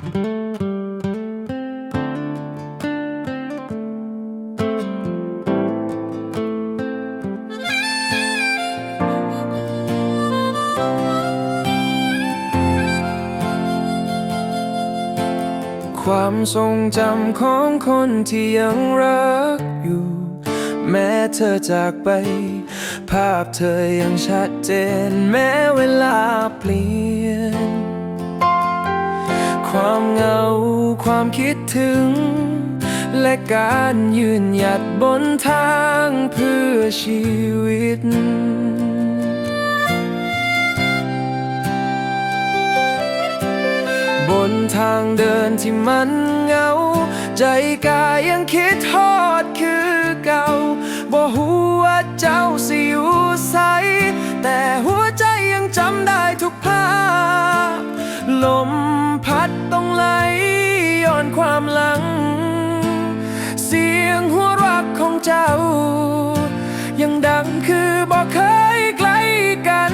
ความทรงจำของคนที่ยังรักอยู่ แม้เธอจากไป ภาพเธอยังชัดเจนแม้เวลาเปลี่ยน ความคิดถึง และการยืนหยัดบนทางเพื่อชีวิตบนทางเดินที่มันเหงา ใจกายยังคิดทอดคือเก่าบ่หัวเจ้าสิอยู่ใส แต่หัวใจยังจำได้ทุก ยังดังคือบอกเคยไกลกัน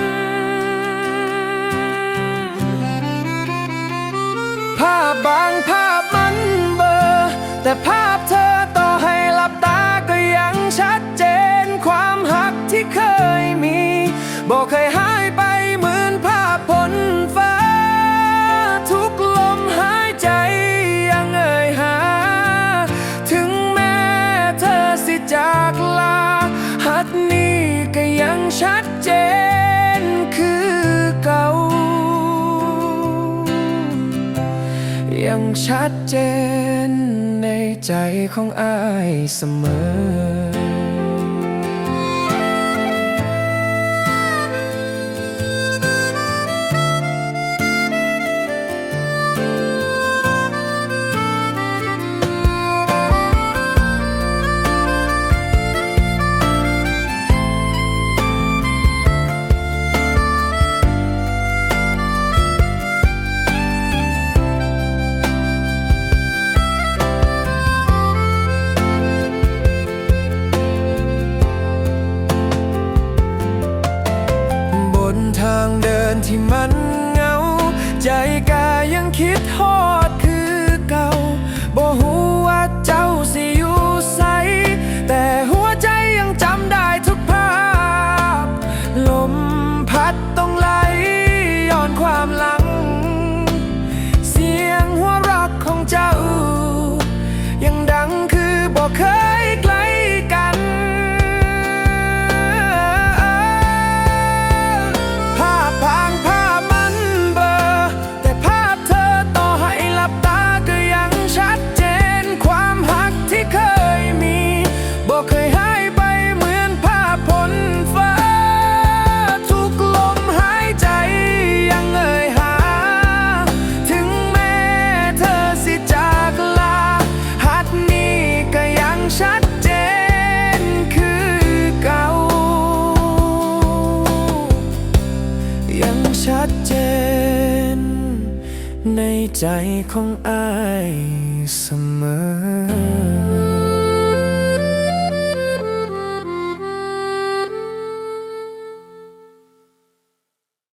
ภาพบางภาพมันเบลอแต่ภาพเธอต่อให้หลับตาก็ยังชัดเจนความหักที่เคยมีบอกเคยหา ชัดเจนคือเก่า ยังชัดเจนในใจของอายเสมอานที่มันเหงา ใจกายังคิดทอดคือเก่าบ่หูว่าเจ้าสิอยู่ใสแต่หัวใจยังจำได้ทุกภาพ ลมพัดต้ ในใจของอายเสมอ